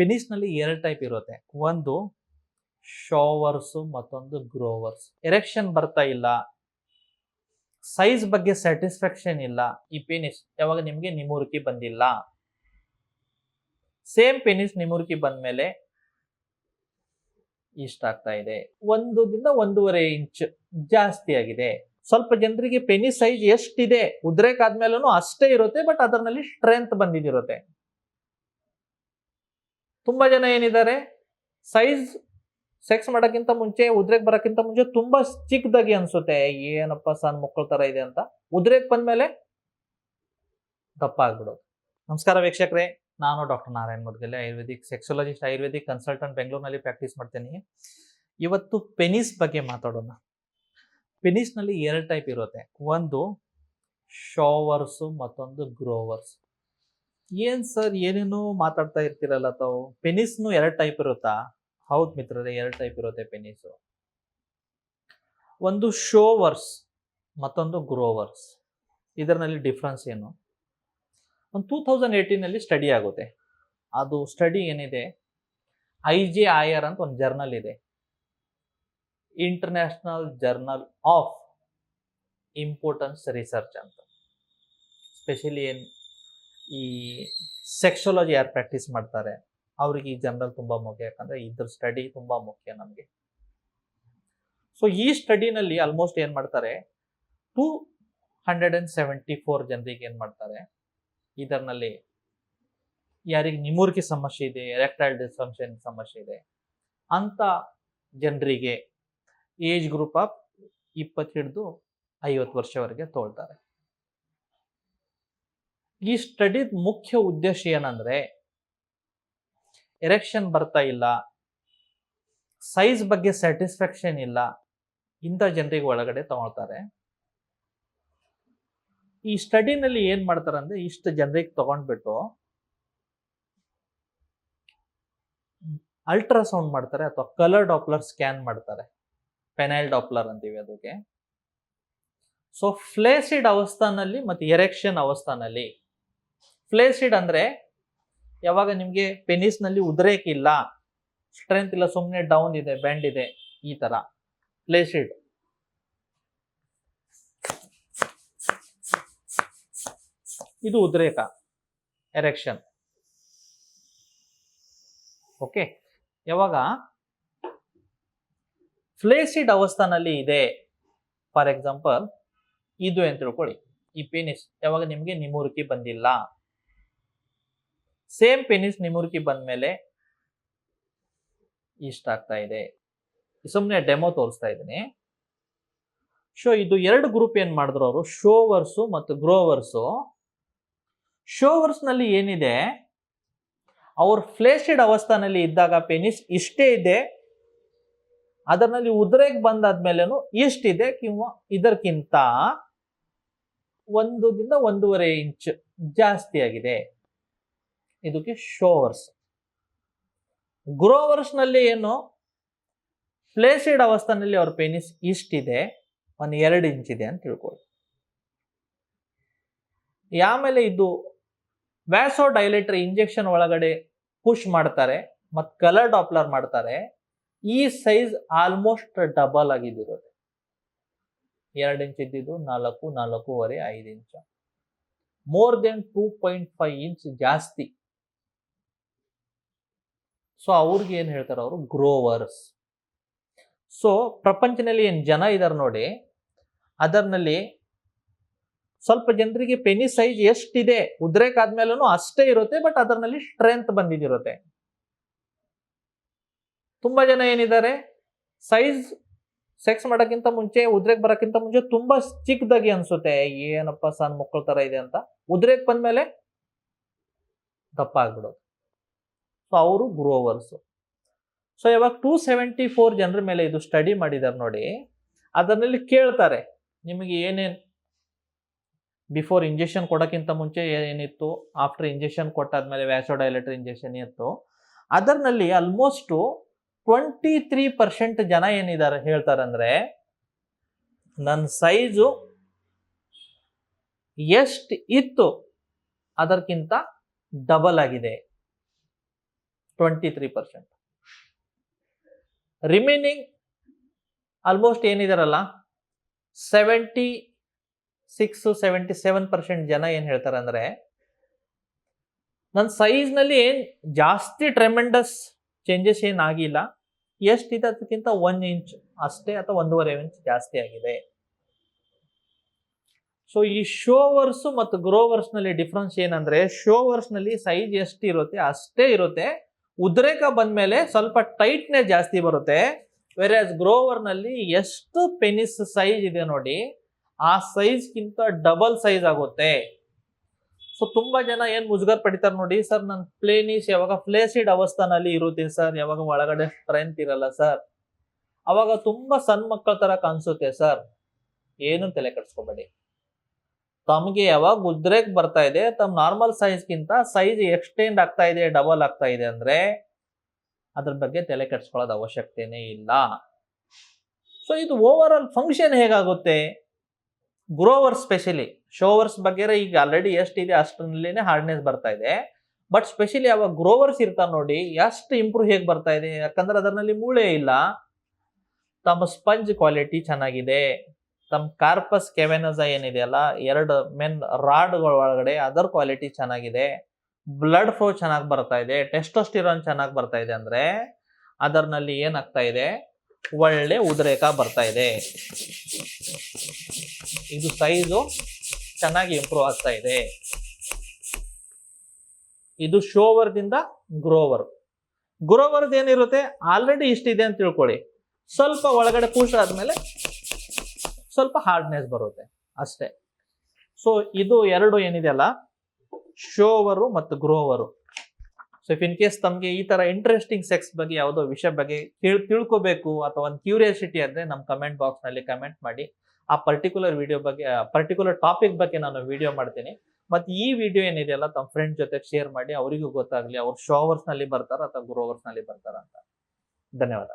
ಪೆನಿಸ್ನಲ್ಲಿ ಎರಡು ಟೈಪ್ ಇರುತ್ತೆ. ಒಂದು ಶೋವರ್ಸ್ ಮತ್ತೊಂದು ಗ್ರೋವರ್ಸ್. ಎರೆಕ್ಷನ್ ಬರ್ತಾ ಇಲ್ಲ. ಸೈಜ್ ಬಗ್ಗೆ ಸ್ಯಾಟಿಸ್ಫ್ಯಾಕ್ಷನ್ ಇಲ್ಲ. ಈ ಪೆನಿಸ್ ಯಾವಾಗ ನಿಮಗೆ ನಿಮೂರ್ಕಿ ಬಂದಿಲ್ಲ. ಸೇಮ್ ಪೆನಿಸ್ ಬಂದ್ಮೇಲೆ ಇಷ್ಟ ಆಗ್ತಾ ಇದೆ. ಒಂದು ದಿನ ಒಂದೂವರೆ ಇಂಚ್ ಜಾಸ್ತಿ ಆಗಿದೆ. ಸ್ವಲ್ಪ ಜನರಿಗೆ ಪೆನಿಸ್ ಸೈಜ್ ಎಷ್ಟಿದೆ ಉದ್ರೇಕಾದ್ಮೇಲೂ ಅಷ್ಟೇ ಇರುತ್ತೆ, ಬಟ್ ಅದರಲ್ಲಿ ಸ್ಟ್ರೆಂತ್ ಬಂದಿದಿರುತ್ತೆ. ತುಂಬಾ ಜನ ಏನಿದ್ದಾರೆ ಸೈಜ್ ಸೆಕ್ಸ್ ಮಾಡೋಕ್ಕಿಂತ ಮುಂಚೆ, ಉದ್ರೆಗೆ ಬರೋಕ್ಕಿಂತ ಮುಂಚೆ ತುಂಬ ಚಿಕ್ಕದಾಗಿ ಅನಿಸುತ್ತೆ, ಏನಪ್ಪ ಸಣ್ಣ ಮಕ್ಕಳ ಥರ ಇದೆ ಅಂತ. ಉದ್ರೇಕ್ ಬಂದಮೇಲೆ ದಪ್ಪ ಆಗ್ಬಿಡೋದು ನಮಸ್ಕಾರ ವೀಕ್ಷಕರೇ, ನಾನು doctor Narayan Mudgale, ayurvedic sexologist ayurvedic consultant ಬೆಂಗಳೂರಿನಲ್ಲಿ ಪ್ರಾಕ್ಟೀಸ್ ಮಾಡ್ತೀನಿ. ಇವತ್ತು ಪೆನಿಸ್ ಬಗ್ಗೆ ಮಾತಾಡೋಣ. ಪೆನಿಸ್ನಲ್ಲಿ ಎರಡು ಟೈಪ್ ಇರುತ್ತೆ. ಒಂದು ಶೋವರ್ಸು ಮತ್ತೊಂದು ಗ್ರೋವರ್ಸ್ ಏನ್ ಸರ್ ಏನೇನೋ ಮಾತಾಡ್ತಾ ಇರ್ತೀರಲ್ಲ ತಾವು? ಪೆನಿಸ್ನು ಎರಡು ಟೈಪ್ ಇರುತ್ತಾ? ಹೌದು ಮಿತ್ರರೇ, ಎರಡು ಟೈಪ್ ಇರುತ್ತೆ ಪೆನಿಸು. ಒಂದು ಶೋವರ್ಸ್, ಮತ್ತೊಂದು ಗ್ರೋವರ್ಸ್. ಇದರಲ್ಲಿ ಡಿಫ್ರೆನ್ಸ್ ಏನು? ಒಂದು ಟೂ ತೌಸಂಡ್ ಏಯ್ಟೀನಲ್ಲಿ ಸ್ಟಡಿ ಆಗುತ್ತೆ. ಅದು ಸ್ಟಡಿ ಏನಿದೆ? ಐ ಜೆ ಆರ್ ಅಂತ ಒಂದು ಜರ್ನಲ್ ಇದೆ. International journal of importance research ಅಂತ. ಸ್ಪೆಷಲಿ ಏನು ಈ ಸೆಕ್ಸಾಲಜಿ ಯಾರು ಪ್ರಾಕ್ಟೀಸ್ ಮಾಡ್ತಾರೆ, ಅವ್ರಿಗೆ ಈ ಜನರಲ್ ತುಂಬ ಮುಖ್ಯ. ಯಾಕಂದ್ರೆ ಇದ್ರ ಸ್ಟಡಿ ತುಂಬ ಮುಖ್ಯ ನಮಗೆ. ಸೊ ಈ ಸ್ಟಡಿನಲ್ಲಿ ಆಲ್ಮೋಸ್ಟ್ ಏನು ಮಾಡ್ತಾರೆ two hundred and seventy four ಜನರಿಗೆ ಏನು ಮಾಡ್ತಾರೆ ಇದರಲ್ಲಿ ಯಾರಿಗೆ ನಿಮೂರ್ಕಿ ಸಮಸ್ಯೆ ಇದೆ ಎರೆಕ್ಟೈಲ್ ಡಿಸ್ಫಂಕ್ಷನ್ ಸಮಸ್ಯೆ ಇದೆ, ಅಂತ ಜನರಿಗೆ ಏಜ್ ಗ್ರೂಪ್ ಆಫ್ ಇಪ್ಪತ್ತು ಹಿಡಿದು ಐವತ್ತು ವರ್ಷವರೆಗೆ ತೋಳ್ತಾರೆ. ಈ ಸ್ಟಡಿ ಮುಖ್ಯ ಉದ್ದೇಶ ಏನಂದ್ರೆ ಎರೆಕ್ಷನ್ ಬರ್ತಾ ಇಲ್ಲ ಸೈಜ್ ಬಗ್ಗೆ ಸ್ಯಾಟಿಸ್ಫ್ಯಾಕ್ಷನ್ ಇಲ್ಲ, ಇಂಥ ಜನರಿಗೆ ಒಳಗಡೆ ತಗೊಳ್ತಾರೆ. ಈ ಸ್ಟಡಿನಲ್ಲಿ ಏನ್ ಮಾಡ್ತಾರೆ ಅಂದ್ರೆ, ಇಷ್ಟು ಜನರಿಗೆ ತಗೊಂಡ್ಬಿಟ್ಟು ಅಲ್ಟ್ರಾಸೌಂಡ್ ಮಾಡ್ತಾರೆ ಅಥವಾ ಕಲರ್ ಡಾಪ್ಲರ್ ಸ್ಕ್ಯಾನ್ ಮಾಡ್ತಾರೆ. ಪೆನೈಲ್ ಡಾಪ್ಲರ್ ಅಂತೀವಿ ಅದಕ್ಕೆ. ಸೊ ಫ್ಲೇಸಿಡ್ ಅವಸ್ಥಾನಲ್ಲಿ ಮತ್ತು ಎರೆಕ್ಷನ್ ಅವಸ್ಥಾನಲ್ಲಿ ಫ್ಲೇಸಿಡ್ ಅಂದ್ರೆ ಯಾವಾಗ ನಿಮಗೆ ಪೆನಿಸ್ನಲ್ಲಿ ಉದ್ರೇಕ್ ಇಲ್ಲ ಸ್ಟ್ರೆಂತ್ ಇಲ್ಲ ಸುಮ್ಮನೆ ಡೌನ್ ಇದೆ ಬೆಂಡ್ ಇದೆ, ಈ ತರ. ಫ್ಲೇಸಿಡ್ ಇದು ಉದ್ರೇಕ ಎರೆಕ್ಷನ್ ಓಕೆ ಯಾವಾಗ? ಫ್ಲೇಸಿಡ್ ಅವಸ್ಥಾನಲ್ಲಿ ಇದೆ. ಫಾರ್ ಎಕ್ಸಾಂಪಲ್ ಇದು ಅಂತ ತಿಳ್ಕೊಳ್ಳಿ ಈ ಪೆನಿಸ್ ಯಾವಾಗ ನಿಮಗೆ ನಿಮುರುಕಿ ಬಂದಿಲ್ಲ. ಸೇಮ್ ಪೆನಿಸ್ ನಿಮುರ್ಕಿ ಬಂದ್ಮೇಲೆ ಇಷ್ಟ ಆಗ್ತಾ ಇದೆ. ಸುಮ್ಮನೆ ಡೆಮೋ ತೋರಿಸ್ತಾ ಇದ್ದೀನಿ. ಸೊ ಇದು ಎರಡು ಗ್ರೂಪ್ ಏನ್ ಮಾಡಿದ್ರು ಅವರು? ಶೋವರ್ಸು ಮತ್ತು ಗ್ರೋವರ್ಸು ಶೋವರ್ಸ್ನಲ್ಲಿ ಏನಿದೆ? ಅವ್ರ ಫ್ಲೇಶೆಡ್ ಅವಸ್ಥಾನಲ್ಲಿ ಇದ್ದಾಗ ಪೆನಿಸ್ ಇಷ್ಟೇ ಇದೆ. ಅದರಲ್ಲಿ ಉದ್ರೇಕ್ ಬಂದಾದ್ಮೇಲೆನು ಇಷ್ಟಿದೆ ಕಿಂವ ಇದಕ್ಕಿಂತ ಒಂದು ಒಂದೂವರೆ ಇಂಚ್ ಜಾಸ್ತಿ ಆಗಿದೆ. ಇದಕ್ಕೆ ಶೋವರ್ಸ್ ಗ್ರೋವರ್ಸ್ನಲ್ಲಿ ಏನು? ಫ್ಲೇಸಿಡ್ ಅವಸ್ಥಾನಲ್ಲಿ ಅವ್ರ ಪೆನಿಸ್ ಇಷ್ಟಿದೆ. ಒಂದು ಎರಡು ಇಂಚ್ ಇದೆ ಅಂತ ತಿಳ್ಕೊಳ್ಳಿ. ಆಮೇಲೆ ಇದು ವ್ಯಾಸೋ ಡೈಲೇಟರ್ ಇಂಜೆಕ್ಷನ್ ಒಳಗಡೆ ಪುಷ್ ಮಾಡ್ತಾರೆ ಮತ್ತು ಕಲರ್ ಡಾಪ್ಲರ್ ಮಾಡ್ತಾರೆ. ಈ ಸೈಜ್ ಆಲ್ಮೋಸ್ಟ್ ಡಬಲ್ ಆಗಿದ್ದಿರೋದು ಎರಡು ಇಂಚ್ ಇದ್ದಿದ್ದು ನಾಲ್ಕು, ನಾಲ್ಕೂವರೆ, ಐದು inch more than two point five inch ಜಾಸ್ತಿ. ಸೊ ಅವ್ರಿಗೆ ಏನು ಹೇಳ್ತಾರೆ ಅವರು? ಗ್ರೋವರ್ಸ್ ಸೊ ಪ್ರಪಂಚದಲ್ಲಿ ಏನು ಜನ ಇದ್ದಾರೆ ನೋಡಿ ಅದರಲ್ಲಿ ಸ್ವಲ್ಪ ಜನರಿಗೆ ಪೆನಿ ಸೈಜ್ ಎಷ್ಟಿದೆ? ಉದ್ರೇಕ್ ಆದ್ಮೇಲೂ ಅಷ್ಟೇ ಇರುತ್ತೆ ಬಟ್ ಅದರಲ್ಲಿ ಸ್ಟ್ರೆಂತ್ ಬಂದಿದಿರುತ್ತೆ. ತುಂಬಾ ಜನ ಏನಿದ್ದಾರೆ? ಸೈಜ್ ಸೆಕ್ಸ್ ಮಾಡೋಕ್ಕಿಂತ ಮುಂಚೆ, ಉದ್ರೇಕ್ ಬರೋಕ್ಕಿಂತ ಮುಂಚೆ ತುಂಬಾ ಚಿಕ್ಕದಾಗಿ ಅನ್ಸುತ್ತೆ. ಏನಪ್ಪ ಸಣ್ಣ ಮಕ್ಕಳ ತರ ಇದೆ ಅಂತ. ಉದ್ರೇಕ್ ಬಂದ್ಮೇಲೆ ದಪ್ಪ ಆಗ್ಬಿಡೋದು. ಸೊ ಅವರು ಗ್ರೋವರ್ಸು. ಸೊ ಇವಾಗ ಟೂ ಸೆವೆಂಟಿ ಫೋರ್ ಜನರ ಮೇಲೆ ಇದು ಸ್ಟಡಿ ಮಾಡಿದ್ದಾರೆ ನೋಡಿ, ಅದರಲ್ಲಿ ಕೇಳ್ತಾರೆ, ನಿಮಗೆ ಏನೇನು? ಬಿಫೋರ್ ಇಂಜೆಕ್ಷನ್ ಕೊಡೋಕ್ಕಿಂತ ಮುಂಚೆ ಏನಿತ್ತು? ಆಫ್ಟರ್ ಇಂಜೆಕ್ಷನ್ ಕೊಟ್ಟಾದ್ಮೇಲೆ ವ್ಯಾಸೋಡೈಲೆಟರ್ ಇಂಜೆಕ್ಷನ್ ಇತ್ತು. ಅದರಲ್ಲಿ ಆಲ್ಮೋಸ್ಟು ಟ್ವೆಂಟಿ ತ್ರೀ ಪರ್ಸೆಂಟ್ ಜನ ಏನಿದ್ದಾರೆ ಹೇಳ್ತಾರೆ ಅಂದ್ರೆ, ನನ್ನ ಸೈಜು ಎಷ್ಟು ಇತ್ತು ಅದಕ್ಕಿಂತ ಡಬಲ್ ಆಗಿದೆ. Twenty three percent remaining almost ಏನಿದಾರಲ್ಲ seventy six seventy seven percent ಜನ ಏನು ಹೇಳ್ತಾರೆ ಅಂದ್ರೆ ನನ್ನ ಸೈಜ್ನಲ್ಲಿ ಏನು ಜಾಸ್ತಿ ಟ್ರೆಮೆಂಡಸ್ ಚೇಂಜಸ್ ಏನು ಆಗಿಲ್ಲ ಎಷ್ಟಿದೆ ಅದಕ್ಕಿಂತ ಒನ್ ಇಂಚ್ ಅಷ್ಟೇ ಅಥವಾ ಒಂದೂವರೆ ಇಂಚ್ ಜಾಸ್ತಿ ಆಗಿದೆ. ಸೊ ಈ ಶೋವರ್ಸ್ ಮತ್ತು ಗ್ರೋವರ್ಸ್ನಲ್ಲಿ ಡಿಫ್ರೆನ್ಸ್ ಏನಂದ್ರೆ ಶೋವರ್ಸ್ನಲ್ಲಿ ಸೈಜ್ ಎಷ್ಟು ಇರುತ್ತೆ ಅಷ್ಟೇ ಇರುತ್ತೆ. ಉದ್ರೇಕ ಬಂದ್ಮೇಲೆ ಸ್ವಲ್ಪ ಟೈಟ್ನೆ ಜಾಸ್ತಿ ಬರುತ್ತೆ. ವೆರ್ ಆ್ಯಸ್ ಗ್ರೋವರ್ನಲ್ಲಿ ಎಷ್ಟು ಪೆನಿಸ್ ಸೈಜ್ ಇದೆ ನೋಡಿ, ಆ ಸೈಜ್ಗಿಂತ ಡಬಲ್ ಸೈಜ್ ಆಗುತ್ತೆ. ಸೊ ತುಂಬ ಜನ ಏನು ಮುಜುಗರ್ ಪಡಿತಾರೆ ನೋಡಿ, ಸರ್ ನನ್ನ ಪ್ಲೇನಿಸ್ ಯಾವಾಗ ಫ್ಲೇಸಿಡ್ ಅವಸ್ಥಾನಲ್ಲಿ ಇರುತ್ತೆ ಸರ್, ಯಾವಾಗ ಒಳಗಡೆ ಸ್ಟ್ರೆಂತ್ ಇರಲ್ಲ ಸರ್. ಅವಾಗ ತುಂಬ ಸಣ್ಣ ಮಕ್ಕಳ ಥರ ಕಾಣಿಸುತ್ತೆ ಸರ್. ಏನು ತಲೆ ಕೆಡಿಸ್ಕೋಬೇಡಿ. ತಮಗೆ ಯಾವಾಗ ಉದ್ರೇಕ್ ಬರ್ತಾ ಇದೆ ತಮ್ಮ ನಾರ್ಮಲ್ ಸೈಜ್ಗಿಂತ ಸೈಜ್ ಎಕ್ಸ್ಟೆಂಡ್ ಆಗ್ತಾ ಇದೆ ಡಬಲ್ ಆಗ್ತಾ ಇದೆ ಅಂದ್ರೆ ಅದ್ರ ಬಗ್ಗೆ ತಲೆ ಕೆಡ್ಸ್ಕೊಳ್ಳೋದು ಅವಶ್ಯಕತೆನೇ ಇಲ್ಲ. ಸೊ ಇದು ಓವರ್ ಆಲ್ ಫಂಕ್ಷನ್ ಹೇಗಾಗುತ್ತೆ? ಗ್ರೋವರ್ ಸ್ಪೆಷಲಿ ಶೋವರ್ಸ್ ಬಗ್ಗೆ ಈಗ ಆಲ್ರೆಡಿ ಎಷ್ಟಿದೆ ಅಷ್ಟರಲ್ಲಿನೇ ಹಾರ್ಡ್ನೆಸ್ ಬರ್ತಾ ಇದೆ. ಬಟ್ ಸ್ಪೆಷಲಿ ಯಾವಾಗ ಗ್ರೋವರ್ಸ್ ಇರ್ತಾವೆ ನೋಡಿ, ಎಷ್ಟು ಇಂಪ್ರೂವ್ ಹೇಗೆ ಬರ್ತಾ ಇದೆ? ಯಾಕಂದ್ರೆ ಅದರಲ್ಲಿ ಮೂಳೆ ಇಲ್ಲ. ತಮ್ಮ ಸ್ಪಂಜ್ ಕ್ವಾಲಿಟಿ ಚೆನ್ನಾಗಿದೆ. ತಮ್ಮ ಕಾರ್ಪಸ್ ಕೆವೆನಸ ಏನಿದೆಯಲ್ಲ, ಎರಡು ಮೆನ್ ರಾಡ್ಗಳ ಒಳಗಡೆ ಅದರ್ ಕ್ವಾಲಿಟಿ ಚೆನ್ನಾಗಿದೆ. ಬ್ಲಡ್ ಫ್ಲೋ ಚೆನ್ನಾಗಿ ಬರ್ತಾ ಇದೆ ಟೆಸ್ಟೋಸ್ಟಿರೋನ್ ಚೆನ್ನಾಗಿ ಬರ್ತಾ ಇದೆ ಅಂದ್ರೆ ಅದರ್ನಲ್ಲಿ ಏನಾಗ್ತಾ ಇದೆ? ಒಳ್ಳೆ ಉದ್ರೇಕ ಬರ್ತಾ ಇದೆ. ಇದು ಸೈಜು ಚೆನ್ನಾಗಿ ಇಂಪ್ರೂವ್ ಆಗ್ತಾ ಇದೆ. ಇದು ಶೋವರ್ದಿಂದ ಗ್ರೋವರ್ ಗ್ರೋವರ್ದು ಏನಿರುತ್ತೆ? ಆಲ್ರೆಡಿ ಇಷ್ಟಿದೆ ಅಂತ ತಿಳ್ಕೊಳ್ಳಿ. ಸ್ವಲ್ಪ ಒಳಗಡೆ ಪುಷ್ ಆದ್ಮೇಲೆ ಸ್ವಲ್ಪ ಹಾರ್ಡ್ನೆಸ್ ಬರುತ್ತೆ ಅಷ್ಟೇ. ಸೊ ಇದು ಎರಡು ಏನಿದೆಯಲ್ಲ? ಶೋವರು ಮತ್ತು growers so if in case ತಮಗೆ ಈ ತರ ಇಂಟ್ರೆಸ್ಟಿಂಗ್ ಸೆಕ್ಸ್ ಬಗ್ಗೆ ಯಾವುದೋ ವಿಷಯ ಬಗ್ಗೆ ತಿಳ್, ತಿಳ್ಕೋಬೇಕು ಅಥವಾ ಒಂದು ಕ್ಯೂರಿಯಾಸಿಟಿ ಅಂದ್ರೆ ನಮ್ಮ ಕಮೆಂಟ್ ಬಾಕ್ಸ್ನಲ್ಲಿ ಕಮೆಂಟ್ ಮಾಡಿ. ಆ ಪರ್ಟಿಕ್ಯುಲರ್ ವಿಡಿಯೋ ಬಗ್ಗೆ ಪರ್ಟಿಕ್ಯುಲರ್ ಟಾಪಿಕ್ ಬಗ್ಗೆ ನಾನು ವಿಡಿಯೋ ಮಾಡ್ತೀನಿ. ಮತ್ತು ಈ ವಿಡಿಯೋ ಏನಿದೆಯಲ್ಲ ತಮ್ಮ ಫ್ರೆಂಡ್ ಜೊತೆ ಶೇರ್ ಮಾಡಿ, ಅವರಿಗೂ ಗೊತ್ತಾಗ್ಲಿ, ಅವ್ರು ಶೋವರ್ಸ್ನಲ್ಲಿ ಬರ್ತಾರ ಅಥವಾ ಗ್ರೋವರ್ಸ್ನಲ್ಲಿ ಬರ್ತಾರ ಅಂತ. ಧನ್ಯವಾದ.